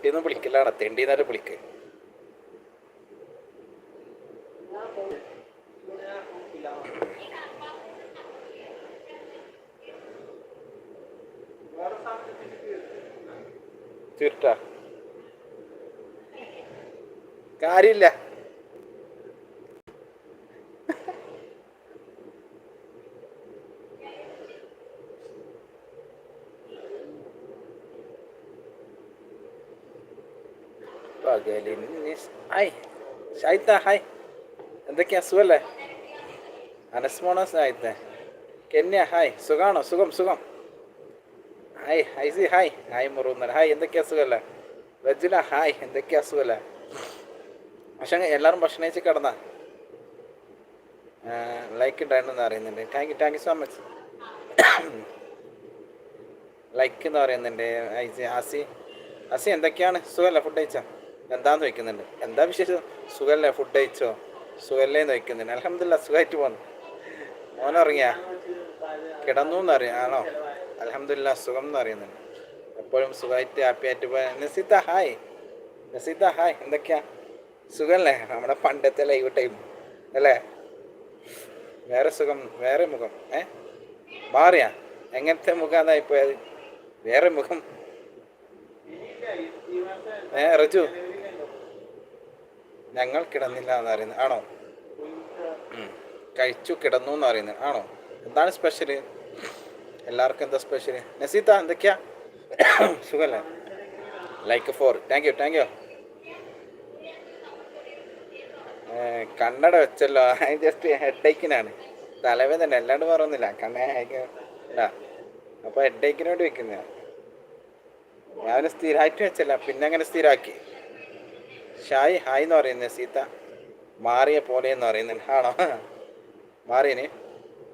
പട്ടിയൊന്നും വിളിക്കില്ലാണ് തെണ്ടിന്നാലും വിളിക്ക്. തീർട്ടാ കാര്യമില്ല പകലിന് hi ഷായിത്ത hi എന്തൊക്കെയാ? സുഖല്ലേ? അനസ്മോണോ ഷായിത്ത കെന്യ ഹായ് സുഖാണോ? സുഖം സുഖം. ഹായ് ഐസി ഹായ് ഹായ് മുറുന്നൽ ഹായ് എന്തൊക്കെയാ? സുഖല്ലേ? റജുല ഹായ് എന്തൊക്കെയാ? സുഖല്ലേ? പക്ഷേ എല്ലാവരും ഭക്ഷണം കഴിച്ച് ലൈക്ക് ഉണ്ടായിരുന്നെന്ന് അറിയുന്നുണ്ട് thank you thank you so much like എന്ന് പറയുന്നുണ്ട്. ഐസി ആസി. ആസി എന്തൊക്കെയാണ്? സുഖമല്ലേ ഫുഡ് കഴിച്ചോ? എന്താന്ന് ചോദിക്കുന്നുണ്ട്. എന്താ വിശേഷം? സുഖല്ലേ? ഫുഡ് കഴിച്ചോ? സുഖല്ലേന്ന് ചോദിക്കുന്നുണ്ട്. അലഹമില്ല സുഖമായിട്ട് പോന്നു. മോനുറങ്ങിയാ കിടന്നു എന്നറിയാം ആണോ? അലഹമില്ല സുഖം എന്ന് അറിയുന്നുണ്ട് എപ്പോഴും സുഖമായിട്ട് ഹാപ്പി ആയിട്ട് പോയ നസീത്ത ഹായ് നസീത്ത ഹായ് എന്തൊക്കെയാ? സുഖല്ലേ? നമ്മുടെ പണ്ടത്തെ ലൈവ് ടൈം അല്ലേ? വേറെ സുഖം വേറെ മുഖം. ഏ? മാറിയാ? എങ്ങനത്തെ മുഖം പോയത്? വേറെ മുഖം. ഏ റജു? ഞങ്ങൾ കിടന്നില്ല എന്ന് അറിയുന്നത് ആണോ? കഴിച്ചു കിടന്നു എന്ന് അറിയുന്നത് ആണോ? എന്താണ് സ്പെഷ്യൽ എല്ലാവർക്കും എന്താ സ്പെഷ്യൽ നസീത്ത എന്തൊക്കെയാ? സുഖല്ലേ? Like for thank you thank you കണ്ണട വെച്ചല്ലോ. ജസ്റ്റ് ഹെഡേക്കിനാണ് തലവേദന അല്ലാണ്ട് പറയുന്നില്ല കണ്ണ അപ്പോൾ ഹെഡ് വേണ്ടി വെക്കുന്ന ഞാൻ സ്ഥിരമായിട്ട് വെച്ചല്ല. പിന്നെ അങ്ങനെ സ്ഥിരമാക്കി ഷായ് ഹായ് എന്ന് പറയുന്നത് സീത മാറിയ പോലെ എന്ന് പറയുന്നുണ്ട്. ആണോ? മാറിയനെ.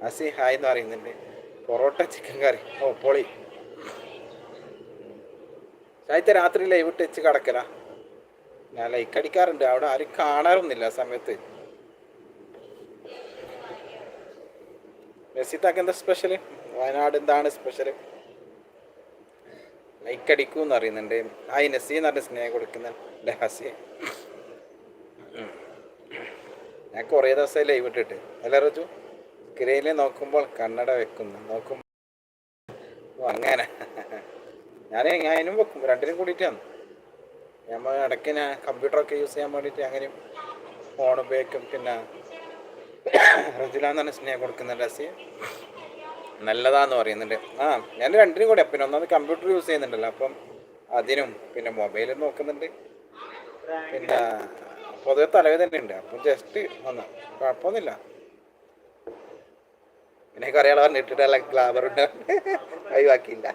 അസി ഹായ് എന്ന് പറയുന്നുണ്ട്. പൊറോട്ട ചിക്കൻ കറി ഓ പൊളി. ഷായത്തെ രാത്രി ലൈവ് ഇട്ട് വെച്ച് കിടക്കല. ഞാൻ ലൈക്ക് അടിക്കാറുണ്ട്. അവിടെ ആരും കാണാറൊന്നുമില്ല ആ സമയത്ത്. റസീത്താക്ക് എന്താ സ്പെഷ്യൽ വയനാട് എന്താണ് സ്പെഷ്യൽ ലൈക്ക് അടിക്കൂ എന്ന് അറിയുന്നുണ്ട് ഹായ് നസി എന്ന് പറഞ്ഞ സ്നേഹം കൊടുക്കുന്ന ഹസി ഞാൻ കുറേ ദിവസമായി ലൈവ് ഇട്ടിട്ട്. അല്ല റജു? സ്ക്രീനിൽ നോക്കുമ്പോൾ കണ്ണട വെക്കുന്നു. നോക്കുമ്പോൾ അങ്ങനെ. ഞാൻ അതിനും വെക്കും. രണ്ടിനും കൂടിയിട്ടാണ് നമ്മൾ ഇടയ്ക്ക് ഞാൻ കമ്പ്യൂട്ടറൊക്കെ യൂസ് ചെയ്യാൻ വേണ്ടിയിട്ട് അങ്ങനെയും ഫോൺ ഉപയോഗിക്കും. പിന്നെ റജുലാന്നാണ് സ്നേഹം കൊടുക്കുന്നുണ്ട് ഹസി നല്ലതാന്ന് പറയുന്നുണ്ട്. ആ ഞാൻ രണ്ടിനും കൂടെ. പിന്നെ ഒന്നാമത് കമ്പ്യൂട്ടർ യൂസ് ചെയ്യുന്നുണ്ടല്ലോ. അപ്പം അതിനും പിന്നെ മൊബൈലും നോക്കുന്നുണ്ട്. പിന്നെ പൊതുവെ തലവേദന ഉണ്ട്. അപ്പം ജസ്റ്റ് ഒന്ന് കുഴപ്പമൊന്നുമില്ല. പിന്നെ കുറേ ആൾ പറഞ്ഞിട്ടിട്ടല്ല ഗ്ലാബർ ഉണ്ട്? ഒഴിവാക്കിയില്ല.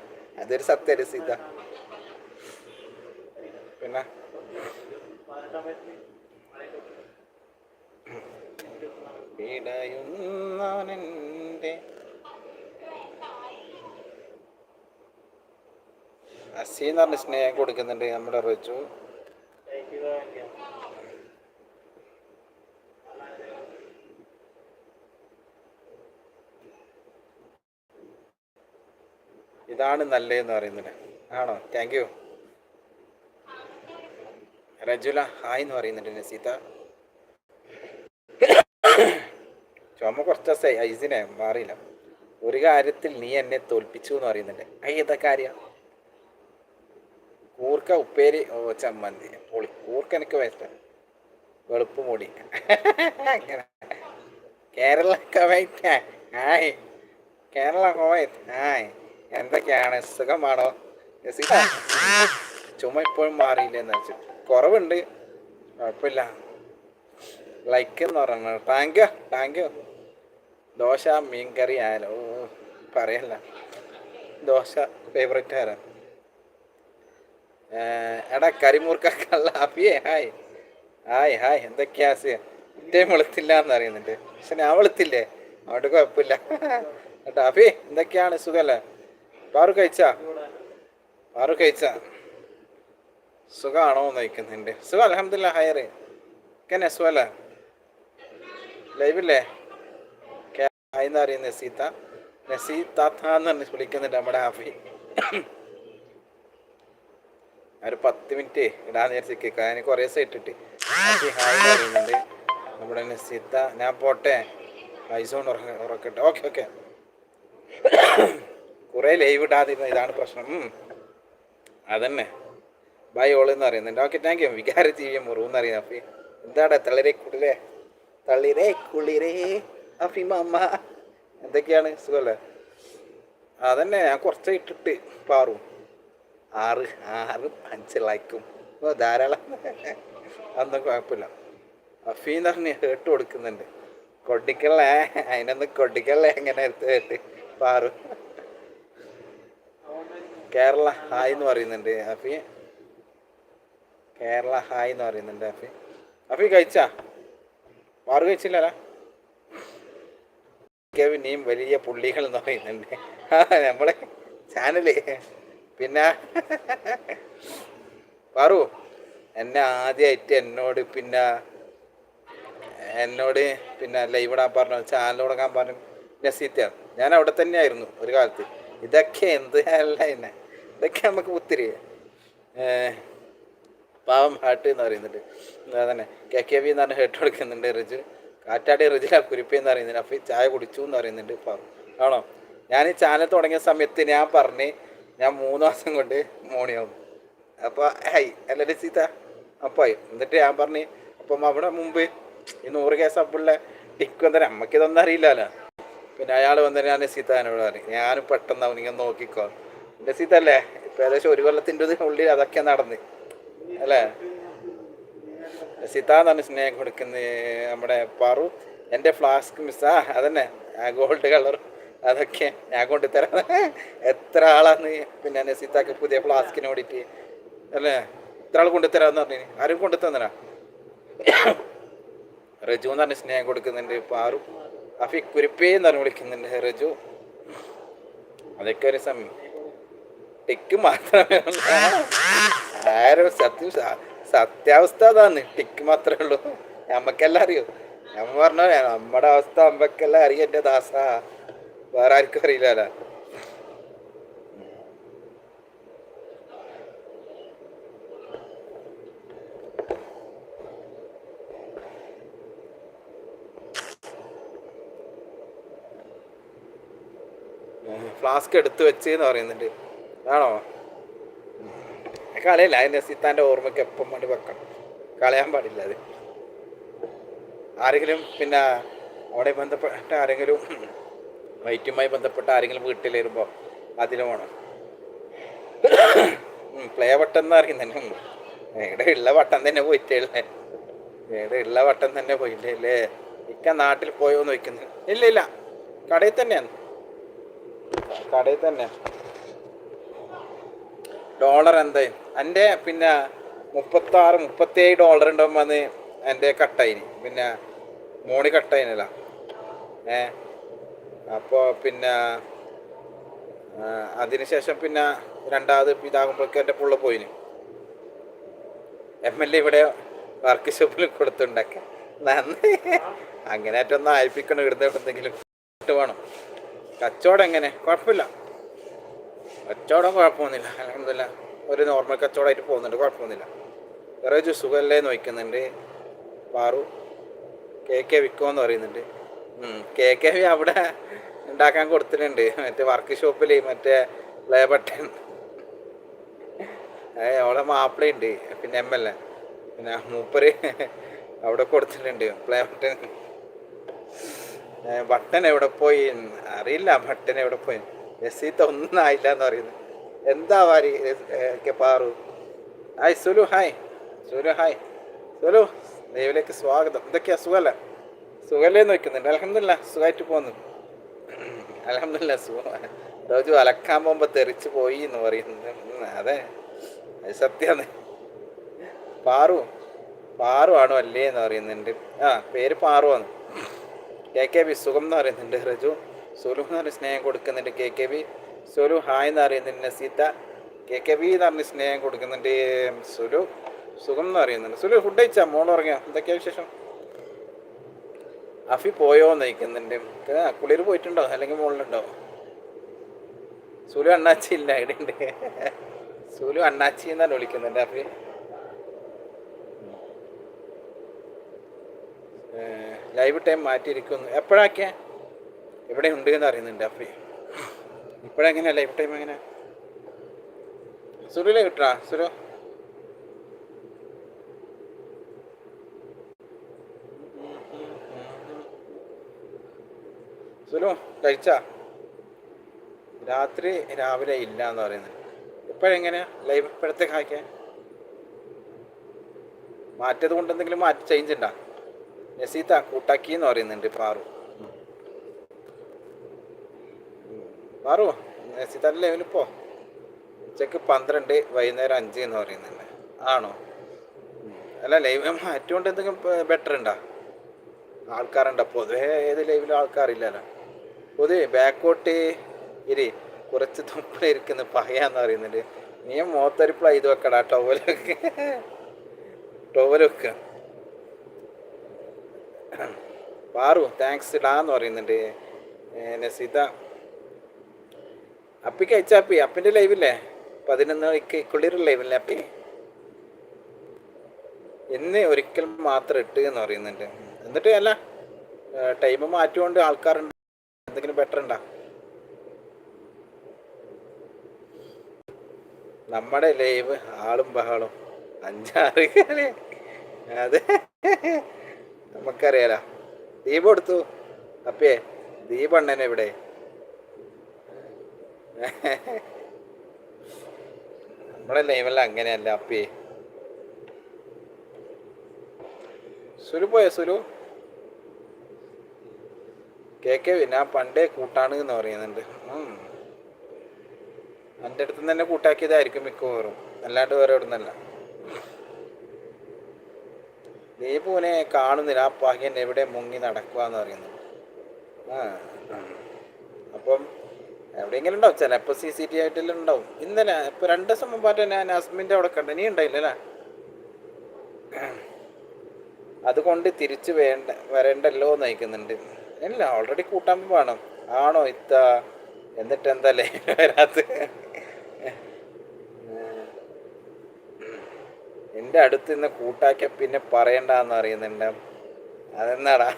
അതൊരു സത്യരസിത പിന്നെ? ഇടയുന്നവനെന്റെ അസി എന്ന് പറഞ്ഞ സ്നേഹം കൊടുക്കുന്നുണ്ട് നമ്മുടെ റജു. ഇതാണ് നല്ലതെന്ന് പറയുന്നത്. ആണോ? താങ്ക് യു റജുല ഹായ് എന്ന് പറയുന്നുണ്ട് നസീത ചുമ കുറച്ച് ദിവസമായി ഐസിനെ മാറിയില്ല. ഒരു കാര്യത്തിൽ നീ എന്നെ തോൽപ്പിച്ചു എന്ന് പറയുന്നുണ്ട്. അയ്യ ഏതാ കാര്യം? കൂർക്ക ഉപ്പേരി ചമ്മന്തി. പൊളി കൂർക്ക എനിക്ക് വേണ്ട. വെളുപ്പ് മൂടി അങ്ങനെ Kerala Kuwait hi Kerala Kuwait hi എന്തൊക്കെയാണ്? സുഖമാണോ? ചുമ ഇപ്പോഴും മാറിയില്ല എന്ന് വെച്ചു. കുറവുണ്ട്. കുഴപ്പമില്ല. ലൈക്ക് എന്ന് പറഞ്ഞു. Thank you thank you dosa മീൻകറി ആയാലോ പറയല്ല. ദോശ ഫേവറേറ്റ് ആരാ? ഏർ, എടാ കരിമൂർക്ക കള്ള അപ്പിയേ ഹായ്. ഹായ് ഹായ് എന്തൊക്കെയാ ഇറ്റേ വെളുത്തില്ല എന്ന് അറിയുന്നുണ്ട് പക്ഷെ ഞാൻ വെളുത്തില്ലേ? അവിടെ കുഴപ്പമില്ല. കേട്ടോ അഫി എന്തൊക്കെയാണ് സുഖല്ലേ? പാറു കഴിച്ചാ? പാറു കഴിച്ചാ? സുഖമാണോ എന്ന് ചോദിക്കുന്നുണ്ട്. സുഖം അലഹമില്ല ഹയറ് കെന്നെ സുഖല്ലേ? ലൈവില്ലേ? ഹായ് എന്ന് പറയുന്നത് നസീത്ത. നസീ താത്ത എന്ന് വിളിക്കുന്നുണ്ട് നമ്മുടെ ഹാഫി ഒരു പത്ത് മിനിറ്റ് ഇടാന്ന് വിചാരിച്ചിരിക്കുക ഞാൻ കുറേ ദിവസം ഇട്ടിട്ട് പറയുന്നുണ്ട്. നമ്മുടെ നസീത്ത. ഞാൻ പോട്ടെ. പൈസ കൊണ്ട് ഉറക്ക ഉറക്കട്ടെ. Okay okay. കുറേ ലൈവ് ഇടാതിരുന്ന ഇതാണ് പ്രശ്നം. അതന്നെ. ബൈ ഓൾ എന്ന് പറയുന്നുണ്ട്. ഓക്കെ താങ്ക് യു വികാര ജീവിയ മുറിവ് എന്ന് അറിയുന്നത് അഫി എന്താടാ തളിരേ കുളിരേ തളിരേ കുളിരേ. അഫി മാമ. എന്തൊക്കെയാണ്? സുഖമല്ലേ അതന്നെ ഞാൻ കുറച്ച് ഇട്ടിട്ട് പാറും. ആറ് ആറ് അഞ്ച് ലൈക്കും. ഓ ധാരാളം. അതൊന്നും കുഴപ്പമില്ല. അഫീ എന്ന് പറഞ്ഞ് ഹേട്ട് കൊടുക്കുന്നുണ്ട്. കൊടിക്കല്ലേ? അതിനൊന്ന് കൊടിക്കല്ലേ എങ്ങനെ എടുത്ത് കേട്ട് പാറു. കേരള ഹായ് എന്ന് പറയുന്നുണ്ട് അഫി കേരള ഹായ് എന്ന് പറയുന്നുണ്ട് അഫി അഫി കഴിച്ചാ? പാറു കഴിച്ചില്ലല്ലോ. കെവിനെയും വലിയ പുള്ളികൾ എന്ന് പറയുന്നുണ്ട്. നമ്മളെ ചാനൽ. പിന്നെ പറു എന്നെ ആദ്യമായിട്ട് എന്നോട് പിന്നെ എന്നോട് പിന്നെ ലൈവ് ഇടാൻ പറഞ്ഞു ചാനൽ തുടങ്ങാൻ പറഞ്ഞു നസീത്താണ് ഞാൻ അവിടെ തന്നെയായിരുന്നു ഒരു കാലത്ത്. ഇതൊക്കെ എന്ത് അല്ല എന്നെ. ഇതൊക്കെ നമുക്ക് ഒത്തിരി പാവം ഹാട്ട് എന്ന് പറയുന്നുണ്ട്. അതന്നെ കെ കെ വി എന്ന് പറഞ്ഞ ഹേട്ട് കൊടുക്കുന്നുണ്ട് റിജു. കാറ്റാടി റിജില കുരിപ്പി എന്ന് പറയുന്നുണ്ട്. അപ്പോൾ ചായ കുടിച്ചു എന്ന് പറയുന്നുണ്ട് പാവം. ആണോ? ഞാൻ ഈ ചാനൽ തുടങ്ങിയ സമയത്ത് ഞാൻ പറഞ്ഞ് ഞാൻ മൂന്ന് മാസം കൊണ്ട് മോണിയാവും അപ്പോൾ ഹൈ അല്ല സീത അപ്പോൾ എന്നിട്ട് ഞാൻ പറഞ്ഞു അപ്പം അവിടെ മുമ്പ് ഈ നൂറ് കേസ് അപ്പുള്ള ടിക്ക് വന്നിട്ട് അമ്മയ്ക്ക് ഇതൊന്നും അറിയില്ലല്ലോ പിന്നെ അയാൾ വന്നിട്ട് ഞാൻ സീതാനോട് പറഞ്ഞു. ഞാനും പെട്ടെന്ന് ഇങ്ങനെ നോക്കിക്കോ. എന്റെ സീത അല്ലേ ഇപ്പം ഏകദേശം ഒരു കൊല്ലത്തിന്റെ ഉള്ളിൽ അതൊക്കെ നടന്ന്. അല്ലേ? സീത എന്നാണ് സ്നേഹം കൊടുക്കുന്നത് നമ്മുടെ പാറു. എന്റെ ഫ്ലാസ്ക് മിസ്സാ അതന്നെ. ഗോൾഡ് കളർ അതൊക്കെ ഞാൻ കൊണ്ടുതരാം എത്ര ആളാന്ന് പിന്നെ നസീത്താക്ക് പുതിയ ഫ്ലാസ്കിന് ഓടിയിട്ട് അല്ലേ? എത്ര ആൾ കൊണ്ടുതരാന്ന് പറഞ്ഞു ആരും കൊണ്ടു തന്നരാ റജു എന്ന് പറഞ്ഞ സ്നേഹം കൊടുക്കുന്നുണ്ട് പാറു അഫി കുരിപ്പേ എന്ന് പറഞ്ഞ് വിളിക്കുന്നുണ്ട് റജു. അതൊക്കെ ഒരു സമയം ടിക്ക് മാത്രമേ ഉള്ളൂ. ആരും സത്യം സത്യാവസ്ഥ അതാണ്. ടിക്ക് മാത്രമേ ഉള്ളൂ. നമ്മക്കെല്ലാം അറിയൂ? നമ്മ പറഞ്ഞ നമ്മുടെ അവസ്ഥ നമ്മക്കെല്ലാം അറിയാം എന്റെ ദാസ. വേറെ ആർക്കും അറിയില്ല ഫ്ലാസ്ക് എടുത്തു വെച്ച് എന്ന് പറയുന്നുണ്ട് ആണോ കളയല്ല അതിന്റെ സീത്താന്റെ ഓർമ്മയ്ക്ക് എപ്പം വേണ്ടി വെക്കണം. കളയാൻ പാടില്ല അത്. ആരെങ്കിലും പിന്നെ അവിടെ ബന്ധപ്പെട്ട ആരെങ്കിലും വൈറ്റുമായി ബന്ധപ്പെട്ട ആരെങ്കിലും വീട്ടിൽ വരുമ്പോൾ അതിന് പോകണം പ്ലേ വട്ടം എന്ന് പറയുന്നതന്നെ ഇവിടെ ഉള്ള. വട്ടം തന്നെ പോയിട്ടേ ഇവിടെ ഉള്ള വട്ടം തന്നെ പോയില്ലേ അല്ലേ ഇക്ക നാട്ടിൽ പോയോന്ന് വെക്കുന്നു ഇല്ല ഇല്ല. കടയിൽ തന്നെയാണ്. കടയിൽ തന്നെ. ഡോളർ എന്തായി എന്റെ പിന്നെ മുപ്പത്താറ് മുപ്പത്തേഴ് ഡോളർ ഉണ്ടാകുമ്പോൾ അന്ന് എന്റെ കട്ടായിന് പിന്നെ മോണി കട്ടായിനല്ല ഏ? അപ്പോൾ പിന്നെ അതിനുശേഷം പിന്നെ രണ്ടാമത് ഇതാകുമ്പോഴേക്കും എന്റെ പുള്ള പോയിന്. എം എൽ എ ഇവിടെ വർക്ക് ഷോപ്പിൽ കൊടുത്തുണ്ടാക്ക. നന്ദി. അങ്ങനെ ഒന്ന് ആയിപ്പിക്കണം ഇടുന്ന ഇട്ട് വേണം. കച്ചവടം എങ്ങനെ? കുഴപ്പമില്ല. കച്ചവടം കുഴപ്പമൊന്നുമില്ല. അലഹമില്ല ഒരു നോർമൽ കച്ചവടമായിട്ട് പോകുന്നുണ്ട് കുഴപ്പമൊന്നുമില്ല. വേറെ ഒരു സുഖമല്ലേ നോക്കുന്നുണ്ട് പാറു കെ കെ വിൽക്കുമെന്ന് പറയുന്നുണ്ട്. കെ കെ വി അവിടെ ഉണ്ടാക്കാൻ കൊടുത്തിട്ടുണ്ട്. മറ്റേ വർക്ക് ഷോപ്പിൽ മറ്റേ പ്ലേ ബട്ടൺ അവിടെ മാപ്പിളയുണ്ട് പിന്നെ എം എൽ എ പിന്നെ മൂപ്പര് അവിടെ കൊടുത്തിട്ടുണ്ട്. പ്ലേ ബട്ടൺ ബട്ടൺ എവിടെ പോയി? അറിയില്ല ബട്ടൺ എവിടെ പോയി? രസീത്ത് ഒന്നും ആയില്ല എന്ന് പറയുന്നു. എന്താ വാരി Paru? Hi Sulu hi Sulu hi Sulu ദൈവത്തിലേക്ക് സ്വാഗതം. ഇതൊക്കെയാ സുഖമല്ല സുഖമല്ലേ നോക്കുന്നുണ്ട് അലഹമില്ല സുഖമായിട്ട് പോകുന്നു. അലഹമില്ല സുഖമാണ് അലക്കാൻ പോകുമ്പോൾ തെറിച്ച് പോയി എന്ന് പറയുന്നത് അതെ. അത് സത്യമാണ് പാറു പാറു ആണോ അല്ലേ എന്ന് പറയുന്നുണ്ട്. ആ പേര് പാറു ആണ്. കെ കെ ബി സുഖം എന്ന് പറയുന്നുണ്ട് റജു. സുലു എന്ന് പറഞ്ഞ സ്നേഹം കൊടുക്കുന്നുണ്ട് K K B. Sulu hi എന്ന് പറയുന്നുണ്ട് നസീത്ത. കെ കെ ബി എന്ന് പറഞ്ഞ സ്നേഹം കൊടുക്കുന്നുണ്ട് സുലു. സുഖം എന്ന് പറയുന്നുണ്ട്. സുലു ഫുഡ് കഴിച്ചാ? മോൾ ഉറങ്ങിയോ? എന്തൊക്കെയാ വിശേഷം? അഫി പോയോ നയിക്കുന്നുണ്ട് കുളിർ പോയിട്ടുണ്ടോ? അല്ലെങ്കിൽ മുകളിലുണ്ടോ സുലു അണ്ണാച്ചി ഇല്ല ഇവിടെ ഉണ്ട്. സുലു അണ്ണാച്ചി എന്നാണ് വിളിക്കുന്നുണ്ട് അഫി. ലൈവ് ടൈം മാറ്റിയിരിക്കുന്നു. എപ്പോഴാക്കിയ? എവിടെ ഉണ്ട് എന്ന് അറിയുന്നുണ്ട് അഫി. ഇപ്പോഴെങ്ങനെയാ? ലൈവ് ടൈം എങ്ങനെ? സുലുലെ കിട്ടാ സുലു? സുലു കഴിച്ച? രാത്രി രാവിലെ ഇല്ല എന്ന് പറയുന്നത്. ഇപ്പോഴെങ്ങനെയാ ലൈവ് ഇപ്പോഴത്തേക്ക് കായ്ക്കാൻ മാറ്റത് കൊണ്ട് എന്തെങ്കിലും മാറ്റി ചേഞ്ച് ഉണ്ടാ നസീത്ത കൂട്ടാക്കി എന്ന് പറയുന്നുണ്ട് പാറു. പാറു നസീത്ത ലൈവിൽ പോ. ഉച്ചയ്ക്ക് പന്ത്രണ്ട് വൈകുന്നേരം അഞ്ച് എന്ന് പറയുന്നുണ്ട്. ആണോ? അല്ല ലൈവ് മാറ്റുകൊണ്ട് എന്തെങ്കിലും ബെറ്റർ ഉണ്ടാ ആൾക്കാരുണ്ടോ പൊതുവേ ഏത് ലൈവിലും ആൾക്കാരില്ലല്ലോ. പൊതുവെ ബാക്കോട്ട് ഇരി കുറച്ച് തുപ്പല ഇരിക്കുന്ന പകയാന്ന് പറയുന്നുണ്ട്. നീ മോത്തരിപ്പിള ഇത് വെക്കടാ ടോവലൊക്കെ വെക്ക പാറു താങ്ക്സ് ഇടാ എന്ന് പറയുന്നുണ്ട് നസീത. അപ്പിക്ക് അയച്ചാപ്പി അപ്പിന്റെ ലൈവില്ലേ പതിനൊന്ന് കുളിർ ലൈവില്ലേ അപ്പി? എന്ന് ഒരിക്കൽ മാത്രം ഇട്ട് എന്ന് പറയുന്നുണ്ട്. എന്നിട്ട് അല്ല ടൈം മാറ്റുകൊണ്ട് ആൾക്കാരുണ്ട്. എന്തെങ്കിലും ബെറ്റർ ഉണ്ടാ? നമ്മുടെ ലൈവ് ആളും ബഹളും അഞ്ചാറ് കളി. അതെ നമുക്കറിയാലോ. ദീപ് കൊടുത്തു. അപ്പേ ദീപ് അണ്ണനെ ഇവിടെ നമ്മുടെ ലൈവെല്ലാം അങ്ങനെയല്ല അപ്പേ? സുലു പോയോ സുലു? കെ കെ ഞാൻ പണ്ടേ കൂട്ടാണ് എന്ന് പറയുന്നുണ്ട്. എന്റെ അടുത്ത് തന്നെ കൂട്ടാക്കിയതായിരിക്കും മിക്കവാറും. അല്ലാണ്ട് വേറെ എവിടെ നിന്നല്ല ദീപുവിനെ കാണുന്നില്ല. ആ പകൻ എവിടെ മുങ്ങി നടക്കുക എന്ന് പറയുന്നു അപ്പം എവിടെയെങ്കിലും ഉണ്ടാവും. ചിലപ്പോൾ സി സി ടി ആയിട്ടെല്ലാം ഉണ്ടാവും. ഇന്നലെ ഇപ്പൊ രണ്ട് ദിവസം മുമ്പായിട്ട് ഞാൻ ഹസ്ബൻഡ് അവിടെ കണ്ടു. നീ ഉണ്ടായില്ലല്ലേ അതുകൊണ്ട് തിരിച്ചു വേണ്ട വരണ്ടല്ലോ നയിക്കുന്നുണ്ട്. ഇല്ല ഓൾറെഡി കൂട്ടാൻ വേണം ആണോ ഇത്ത? എന്നിട്ട് എന്തല്ലേ വരാത്ത? എന്റെ അടുത്ത് നിന്ന് കൂട്ടാക്കിയ പിന്നെ പറയണ്ടെന്ന് അറിയുന്നുണ്ട്. അതെന്നാടാ?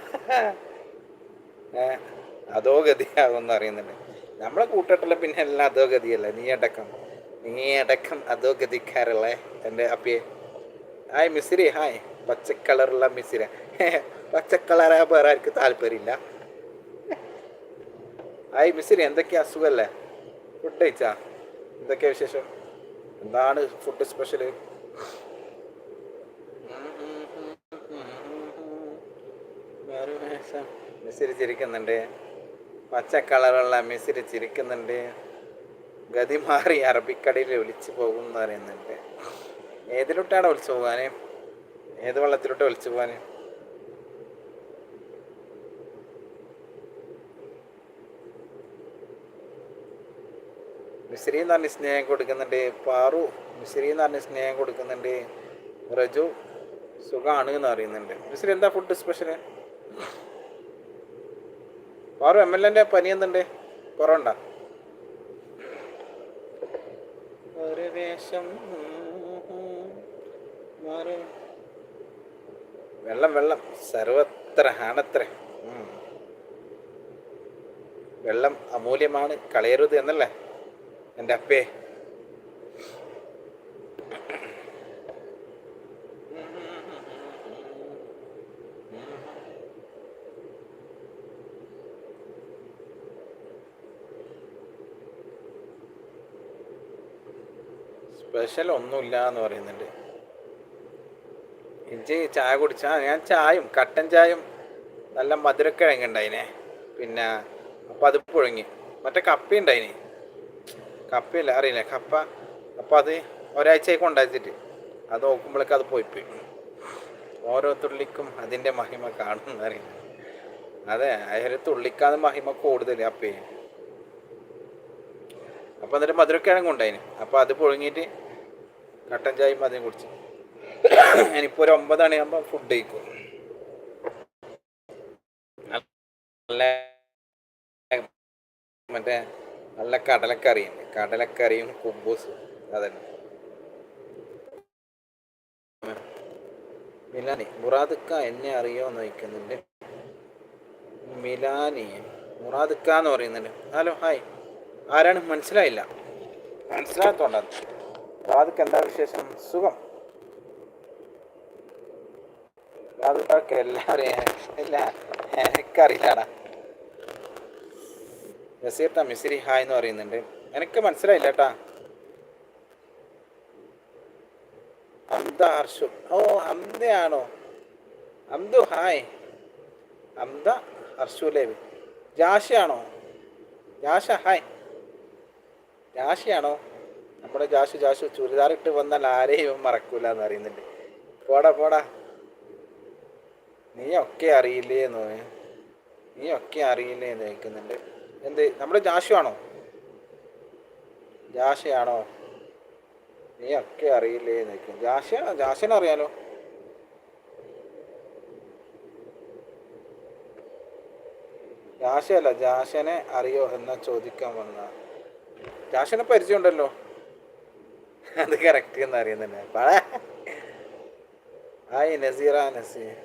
അതോ ഗതിയാകുമെന്ന് അറിയുന്നുണ്ട്. നമ്മളെ കൂട്ടട്ടില്ല പിന്നെ എല്ലാം അതോ ഗതിയല്ല? നീ അടക്കം. നീ അടക്കം അതോ ഗതിക്കാരല്ലേ എന്റെ അപ്പിയെ? Hi മിസിരി hi. പച്ച കളറുള്ള മിസിര പച്ച കളറാ വേറെ ആർക്ക് താല്പര്യമില്ല. ഹായ് മിസിരി എന്തൊക്കെയാ അസുഖമല്ലേ ഫുഡ് കഴിച്ചാ? എന്തൊക്കെയാ വിശേഷം? എന്താണ് ഫുഡ് സ്പെഷ്യൽ മിസിരി ചിരിക്കുന്നുണ്ട് പച്ച കളറുള്ള മിസിരി ചിരിക്കുന്നുണ്ട് ഗതി മാറി അറബിക്കടയിൽ ഒലിച്ചു പോകും എന്ന് പറയുന്നുണ്ട്. ഏതിലോട്ടാണ് ഒലിച്ചു പോകാന്? ഏത് വെള്ളത്തിലോട്ട് ഒലിച്ചു പോകാന്? മിശ്രി എന്ന് പറഞ്ഞ സ്നേഹം കൊടുക്കുന്നുണ്ട്. പാറു മിശ്രി എന്ന് പറഞ്ഞ സ്നേഹം കൊടുക്കുന്നുണ്ട്. റജു സുഖാണ് എന്ന് അറിയുന്നുണ്ട് മിശ്രി എന്താ food special Paru M L എന്റെ പനി എന്തുണ്ട്? കുറവുണ്ട ഒരു വേഷം. വെള്ളം വെള്ളം. സർവത്ര ആണത്ര. വെള്ളം അമൂല്യമാണ്. കളയരുത് എന്നല്ലേ? എന്റെ അപ്പേ. സ്പെഷ്യൽ ഒന്നുമില്ല എന്ന് പറയുന്നുണ്ട്. ഇഞ്ചി ചായ കുടിച്ചാ ഞാൻ ചായയും കട്ടൻ ചായയും നല്ല മധുരക്കിഴങ്ങുണ്ടായിനെ പിന്നെ അപ്പം അത് പുഴുങ്ങി. മറ്റേ കപ്പി ഉണ്ടായിനെ. കപ്പയില്ല? അറിയില്ല. കപ്പ. അപ്പോൾ അത് ഒരാഴ്ചയായി കൊണ്ടാച്ചിട്ട് അത് നോക്കുമ്പോഴേക്ക് അത് പോയി പോയി ഓരോ തുള്ളിക്കും അതിന്റെ മഹിമ കാണുന്ന അറിയില്ല അതെ അതിൽ തുള്ളിക്കാതെ മഹിമ കൂടുതൽ അപ്പേ അപ്പം എന്നിട്ട് മധുരക്കിഴങ്ങ് ഉണ്ടായിന് അപ്പോൾ അത് പുഴുങ്ങിയിട്ട് കട്ടൻ ചായയും മതി കുടിച്ചു. ഇനിയിപ്പോൾ ഒരു ഒമ്പത് മണിയാകുമ്പോൾ ഫുഡ് കഴിക്കും. മറ്റേ നല്ല കടലക്കറിയുണ്ട്. കടലക്കറിയും കുബൂസും അതന്നെ. മിലാനി മുറാദിക്ക എന്നെ അറിയോ എന്ന് ചോദിക്കുന്നുണ്ട്. മിലാനി മുറാദിക്ക എന്ന് പറയുന്നുണ്ട്. Hello hi. ആരാണ്? മനസ്സിലായില്ല. മനസ്സിലാകത്തോണ്ടാണ് മുറാദിക്ക എന്താ വിശേഷം? സുഖം. എല്ലാം അറിയാം എല്ലാം എനിക്കറിയില്ലടാ. നസീർത്ത മിസിരി ഹായ് എന്ന് പറയുന്നുണ്ട്. എനിക്ക് മനസ്സിലായില്ല കേട്ടാ അംദ ഹർഷു ഓ അംദയാണോ? അംദു ഹായ് അംദ ഹർഷു ലേവ് ജാഷയാണോ? ജാഷ ഹായ് ജാഷയാണോ? നമ്മുടെ ജാഷു ജാഷു ചുരിദാർ ഇട്ട് വന്നാൽ ആരെയും മറക്കൂല എന്ന് അറിയുന്നുണ്ട് പോടാ പോടാ. നീ ഒക്കെ അറിയില്ലേ എന്ന് നീ ഒക്കെ അറിയില്ലേ എന്ന് ചോദിക്കുന്നുണ്ട്. എന്ത്? നമ്മുടെ ജാഷു ആണോ ജാഷയാണോ? നീ ഒക്കെ അറിയില്ലേ നിൽക്കും ജാഷ ജാഷനെ അറിയാലോ? ജാഷയല്ല ജാഷനെ അറിയോ എന്ന് ചോദിക്കാൻ വന്ന ജാഷനെ പരിചയമുണ്ടല്ലോ. അത് കറക്റ്റ് എന്ന് അറിയുന്നുണ്ട് പഴേ ആയി നസീറ നസീർ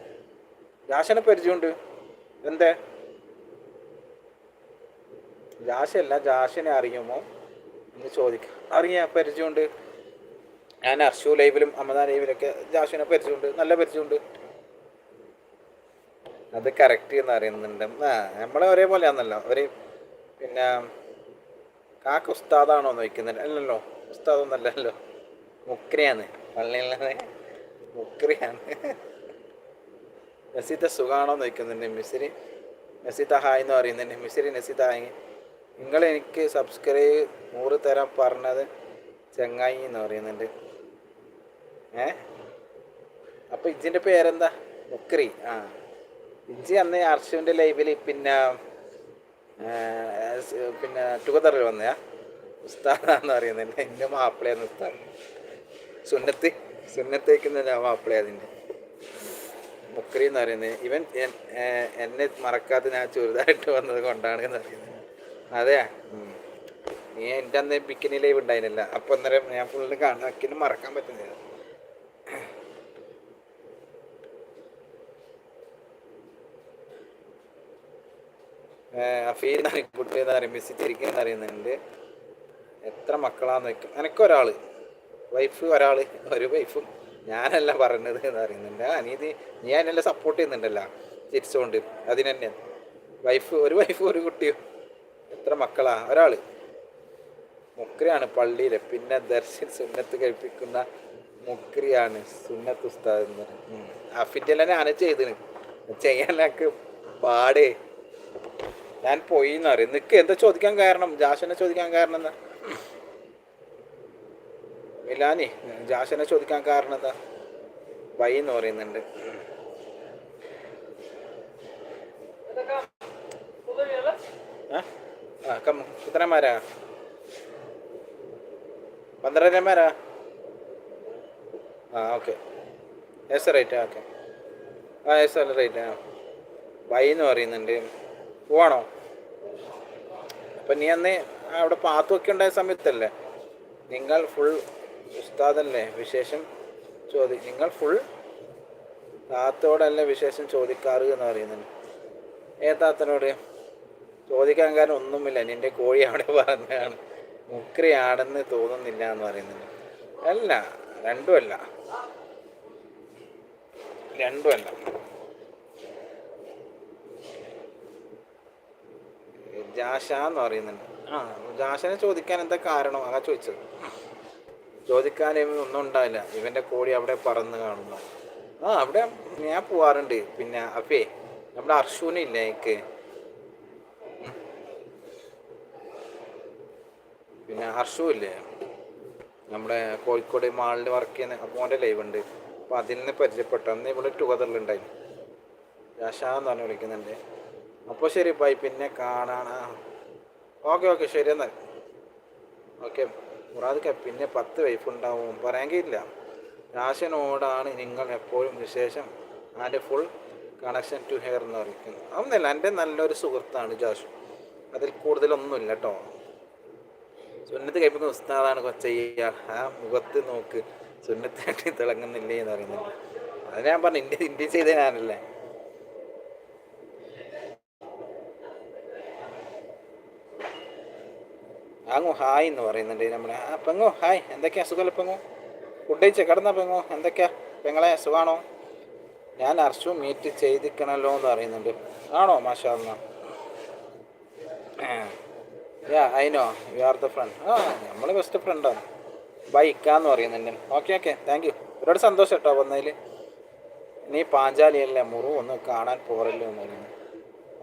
ജാഷനെ പരിചയമുണ്ട്. എന്തേ? ജാഷല്ല ജാഷിനെ അറിയുമോ എന്ന് ചോദിക്കാം. അറിയാൻ പരിചയമുണ്ട്. ഞാൻ അർഷു ലൈവിലും അമദ ലൈവിലൊക്കെ ജാഷിനെ പരിചയമുണ്ട്. നല്ല പരിചയമുണ്ട്. അത് കറക്റ്റ് എന്ന് അറിയുന്നുണ്ട്. ആ നമ്മളെ ഒരേപോലെയാണല്ലോ ഒരേ പിന്നെ കാക്ക ഉസ്താദാണോ ചോദിക്കുന്നില്ല അല്ലല്ലോ ഉസ്താദൊന്നല്ലല്ലോ മുക്രിയാണ്. പള്ളിയിൽ നിന്ന് മുക്രിയാണ്. നസീത്ത സുഖാണോ എന്ന് ചോദിക്കുന്നുണ്ട്. മിസിരി നസീത്ത ഹായ് എന്ന് പറയുന്നുണ്ട്. മിസിരി നസീത്ത ഹായ് നിങ്ങൾ എനിക്ക് സബ്സ്ക്രൈബ് നൂറ് തരാൻ പറഞ്ഞത് ചെങ്ങായി എന്ന് പറയുന്നുണ്ട്. ഏ? അപ്പോൾ ഇജിന്റെ പേരെന്താ? മുക്രി. ആ. ഇജി അന്ന് അർഷുവിന്റെ ലൈവിൽ പിന്നെ പിന്നെ ടുഗദറിൽ വന്നയാ. ഉസ്താദാന്ന് പറയുന്നുണ്ട്. എന്റെ മാപ്പിളയാണ് ഉസ്താദ്. സുന്നത്ത്. സുന്നത്തേക്കുന്ന മാപ്പിളയാതിന്റെ മുക്രി എന്ന് പറയുന്നത്. ഇവൻ എന്നെ മറക്കാതെ ഞാൻ ചുരിദാറിട്ട് വന്നത് കൊണ്ടാണ് എന്ന് പറയുന്നത്. അതെയാ? ഉം. നീ എന്റെ അന്ന് ബിക്കിനി ലൈവ് ഉണ്ടായിരുന്നില്ല. അപ്പൊ അന്നേരം ഞാൻ ഫുള്ള് കാണാക്കിന് മറക്കാൻ പറ്റുന്നില്ല. എന്ന് അറിയുന്നുണ്ട്. എത്ര മക്കളാന്ന് വെക്കും. എനിക്കൊരാൾ വൈഫ് ഒരാൾ. ഒരു വൈഫും. ഞാനല്ല പറഞ്ഞത് എന്ന് അനീതി നീ ഇത് നീ അതിനെല്ലാം സപ്പോർട്ട് ചെയ്യുന്നുണ്ടല്ലോ. തിരിച്ചുകൊണ്ട് അതിനെന്നെ വൈഫ് ഒരു വൈഫ് ഒരു കുട്ടിയും. എത്ര മക്കളാ? ഒരാൾ. മുക്രിയാണ് പള്ളിയിലെ. പിന്നെ ദർശൻ സുന്നത്ത് കഴിപ്പിക്കുന്ന മുക്രിയാണ് സുന്നത്ത് ഉസ്താദ് എന്ന് അഫിറ്റെല്ലാം ഞാൻ ചെയ്തിന്. ചെയ്യാനൊക്കെ പാടേ. ഞാൻ പോയി എന്ന് പറയും. നിക്ക് എന്താ ചോദിക്കാൻ കാരണം? ജാഷനെ ചോദിക്കാൻ കാരണം എന്താ? ഇല്ലാനി ജാഷനെ ചോദിക്കാൻ കാരണം എന്താ? വൈ എന്ന് പറയുന്നുണ്ട് ആ? ആ എത്രമാരാ പന്ത്രണ്ടരമാരാ ആ ഓക്കെ. S rate okay. ആ എസ് അല്ല റേറ്റ് ആ. ബൈ എന്ന് പറയുന്നുണ്ട്. പോവാണോ? അപ്പം നീ അന്ന് അവിടെ പാത്തുമൊക്കെ ഉണ്ടായ സമയത്തല്ലേ? നിങ്ങൾ ഫുൾ ഉസ്താദല്ലേ? വിശേഷം ചോദി നിങ്ങൾ ഫുൾ താത്തോടല്ല വിശേഷം ചോദിക്കാറ് എന്ന് പറയുന്നുണ്ട്. ഏ താത്തനോട് ചോദിക്കാൻ കാരണം ഒന്നുമില്ല നിന്റെ കോഴി അവിടെ പറഞ്ഞതാണ്. മുക്രിയാണെന്ന് തോന്നുന്നില്ല എന്ന് പറയുന്നുണ്ട്. അല്ല രണ്ടുമല്ല. രണ്ടുമല്ല. ജാഷ എന്ന് പറയുന്നുണ്ട്. ആ ജാഷനെ ചോദിക്കാൻ എന്താ കാരണം? അതാ ചോദിച്ചത്. ചോദിക്കാൻ ഇവൻ ഒന്നും ഉണ്ടാവില്ല. ഇവന്റെ കോഴി അവിടെ പറന്ന് കാണുന്നു. ആ അവിടെ ഞാൻ പോവാറുണ്ട്. പിന്നെ അപ്പേ നമ്മുടെ അർഷൂനില്ലേ എനിക്ക്? പിന്നെ ഹർഷു ഇല്ലേ നമ്മുടെ കോഴിക്കോട് മാളിൽ വർക്ക് ചെയ്യുന്ന അപ്പോൾ ഓന്റെ ലൈവ് ഉണ്ട്. അപ്പോൾ അതിൽ നിന്ന് പരിചയപ്പെട്ട. അന്ന് ഇവിടെ ടുഗദറിലുണ്ടായി ജാഷ എന്ന് പറഞ്ഞ് വിളിക്കുന്നുണ്ട്. അപ്പോൾ ശരി ബൈ പിന്നെ കാണാണ് ഓക്കെ ഓക്കെ ശരി എന്നാൽ ഓക്കെ മുറാദിക്ക പിന്നെ പത്ത് വൈഫ് ഉണ്ടാവും. പറയാൻ രാശനോടാണ് നിങ്ങൾ എപ്പോഴും വിശേഷം ആന്റെ ഫുൾ കണക്ഷൻ ടു ഹെയർ എന്ന് പറയുന്നത്. അതൊന്നുമില്ല. എന്റെ നല്ലൊരു സുഹൃത്താണ് ജാഷു. അതിൽ കൂടുതലൊന്നുമില്ല കേട്ടോ സുന്നത്ത് കഴിപ്പിക്കുന്ന ഉസ്താദാണ് കൊച്ചയ്യ. ആ മുഖത്ത് നോക്ക്. സുന്നത്ത് സുന്നത്തിനായിട്ട് തിളങ്ങുന്നില്ലേ എന്ന് പറയുന്നുണ്ട് അത് ഞാൻ പറഞ്ഞു ഇന്ത്യ ഇന്ത്യ ചെയ്ത ഞാനല്ലേ? അങ്ങോ ഹായ് എന്ന് പറയുന്നുണ്ട് നമ്മളെ ആ പെങ്ങോ ഹായ്. എന്തൊക്കെയാ സുഖമല്ല പെങ്ങോ? ഫുഡ് കഴിച്ച? കിടന്ന പെങ്ങോ? എന്തൊക്കെയാ? പെങ്ങളെ സുഖാണോ? ഞാൻ അർഷു മീറ്റ് ചെയ്തിക്കണല്ലോ എന്ന് പറയുന്നുണ്ട്. ആണോ? മാഷാ യാ I know you are the friend ആ നമ്മൾ ബെസ്റ്റ് ഫ്രണ്ടാണ് ബൈക്കാന്ന് പറയുന്നുണ്ട്. ഓക്കെ ഓക്കെ താങ്ക് യു ഒരുപാട് സന്തോഷം കേട്ടോ വന്നതിൽ നീ പാഞ്ചാലിയല്ലേ? മുറിവ് ഒന്ന് കാണാൻ പോരല്ലോ എന്ന് പറയുന്നത്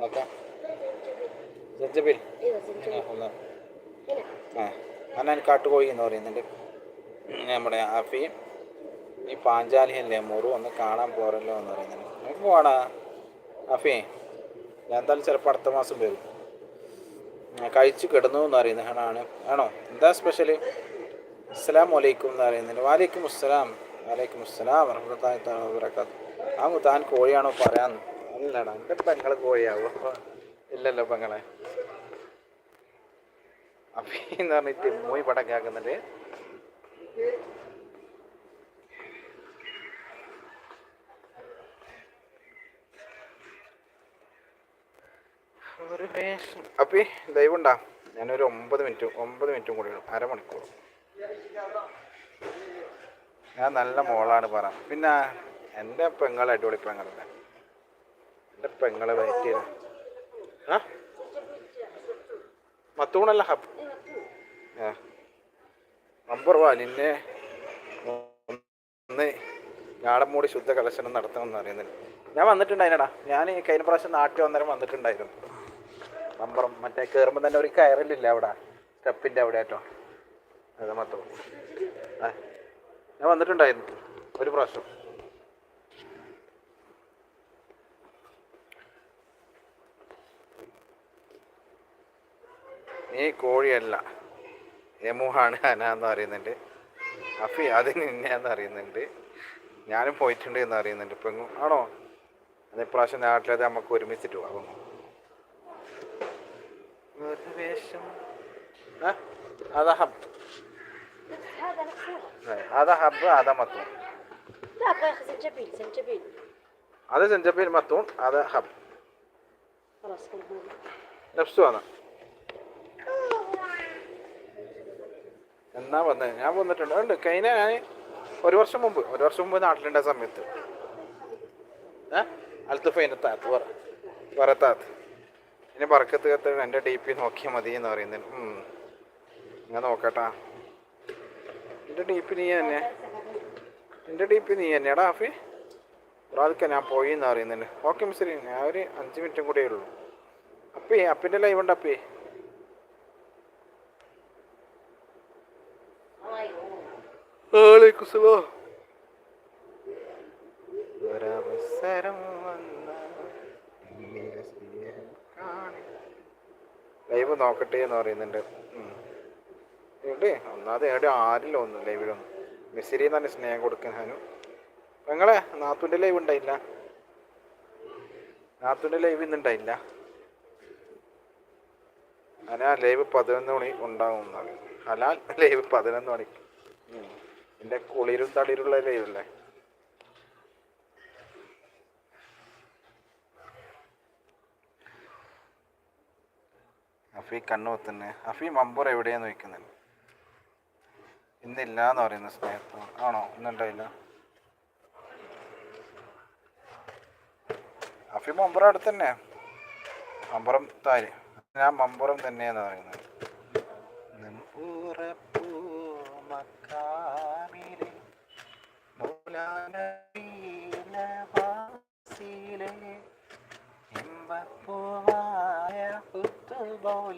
ഓക്കെ ജജബിൽ ആ അന്നാൻ കാട്ടുകോഴി എന്ന് പറയുന്നുണ്ട്. നമ്മുടെ ആഫി. നീ പാഞ്ചാലിയല്ലേ? മുറിവ് ഒന്ന് കാണാൻ പോരല്ലോ എന്ന് പറയുന്നുണ്ട്. പോവാടാ. ആഫി എന്തായാലും ചിലപ്പോൾ അടുത്ത മാസം വരും. കഴിച്ചു കിടന്നു എന്ന് പറയുന്നത് ഹണാണ് ആണോ? എന്താ സ്പെഷ്യൽ അസ്സലാം വലൈക്കും എന്ന് പറയുന്നത്. വാലൈക്കും അസ്സലാം. വാലൈക്കും അസ്സലാം വറഹ്മത്തുള്ളാഹി തആല വബറകാത്ത് ആ താൻ കോഴിയാണോ പറയാന്ന് അല്ലടാ എന്റെ പെങ്ങൾ കോഴിയാവോ? ഇല്ലല്ലോ പെങ്ങളെ. അപ്പം എന്ന് പറഞ്ഞിട്ട് മൂയി പടം കേൾക്കുന്നുണ്ട് ഒരു ലൈവ് അപ്പി ദൈവണ്ടാ. ഞാനൊരു ഒമ്പത് മിനിറ്റും ഒമ്പത് മിനിറ്റും കൂടി ഇടും അരമണിക്കൂർ. ഞാൻ നല്ല മോളാണ് പറ. പിന്നെ എന്റെ പെങ്ങളെ അടിപൊളി പെങ്ങളല്ലേ എന്റെ പെങ്ങളെ വെയിറ്റ് ചെയ്യണം ആ? മത്തൂണല്ല ഹബ്. ആ. നമ്പർ വാ നിന്നെ ഒന്ന് ഞാടമൂടി ശുദ്ധ കലശനം നടത്തണമെന്ന് അറിയുന്നില്ല ഞാൻ വന്നിട്ടുണ്ടായിരുന്നടാ ഞാൻ കഴിഞ്ഞ പ്രാവശ്യം നാട്ടിൽ വന്നേരം വന്നിട്ടുണ്ടായിരുന്നു. നമ്പറും മറ്റേ കയറുമ്പോൾ തന്നെ ഒരു കയറലില്ല അവിടെ? സ്റ്റെപ്പിന്റെ അവിടെ ആയിട്ടോ. അത് മൊത്തം ആ ഞാൻ വന്നിട്ടുണ്ടായിരുന്നു ഒരു പ്രാവശ്യം. നീ കോഴിയല്ല. യമുഹാണ് അനാന്ന് അറിയുന്നുണ്ട് അഫി അത് നിന്നെയാന്ന് അറിയുന്നുണ്ട് ഞാനും പോയിട്ടുണ്ട് എന്ന് അറിയുന്നുണ്ട് ഇപ്പം ആണോ? അത് ഇപ്രാവശ്യം നാട്ടിലത് നമുക്ക് ഒരുമിച്ചിട്ട് പോകാം ഒരു വേഷം ആ? അതാ ഹബ് هذا نفسه അതാ ഹബ് അതാ മത്തൂൺ لا يا اخي زنجبيل زنجبيل അത് സെഞ്ചപ്പയിൽ മത്തൂൺ അത് ഹബ് خلاص كل هذا നെഫ്സു ആണ് എന്നാ വന്നത് ഞാൻ വന്നിട്ടുണ്ട് ഉണ്ട് കഴിഞ്ഞ ഞാൻ ഒരു വർഷം മുമ്പ് ഒരു വർഷം മുമ്പ് നാട്ടിലുണ്ട സമയത്ത് ഏ അൽത്തുഫൈനത്താത്ത് പറ പറത്താത്ത് ഇനി പറക്കത്ത് കത്ത് എന്റെ ഡി പി നോക്കിയാൽ മതി എന്ന് പറയുന്നത് ഇങ്ങനെ നോക്കട്ടാ. എന്റെ ഡി പി നീ തന്നെ. എന്റെ ഡി പി നീ തന്നെയാടാ ആഫി ഒരാൾക്ക് ഞാൻ പോയി എന്ന് പറയുന്നുണ്ട്. ഓക്കെ മിസ്റ്റർ ഞാൻ ഒരു അഞ്ച് മിനിറ്റും കൂടെ ഉള്ളൂ. അപ്പേ അപ്പിന്റെ ലൈവ് ഉണ്ട് അപ്പേ. വാലേക്കും സലാം. ഒരവസരം വന്നാൽ നിന്റെ സ്നേഹം കാണി. ലൈവ് നോക്കട്ടെ എന്ന് പറയുന്നുണ്ട്. ഇവിടെ ഒന്നാമത് എവിടെ? ആരില്ല ഒന്നും ലൈവിലൊന്നും. മിസ്സിരി തന്നെ സ്നേഹം കൊടുക്കാനും നിങ്ങളെ നാത്തൂന്റെ ലൈവ് ഉണ്ടായില്ല. നാത്തൂന്റെ ലൈവ് ഇന്നുണ്ടായില്ല അനാ ലൈവ് പതിനൊന്ന് മണി ഉണ്ടാവും ഹലാൽ ലൈവ് പതിനൊന്ന് മണി. എന്റെ കുളിരും തളിരുള്ള ലൈവല്ലേ അഫി കണ്ണുവത്തന്നെ അഫി മമ്പൂർ എവിടെയാന്ന് ചോദിക്കുന്നുണ്ട് ഇന്നില്ല എന്ന് പറയുന്ന സ്നേഹത്തോ ആണോ? ഇന്നുണ്ടായില്ല. അഫി മമ്പൂർ അടുത്ത് തന്നെ മമ്പുറം താര് ഞാൻ മമ്പുറം തന്നെയെന്ന് പറയുന്നത്. My poor a football.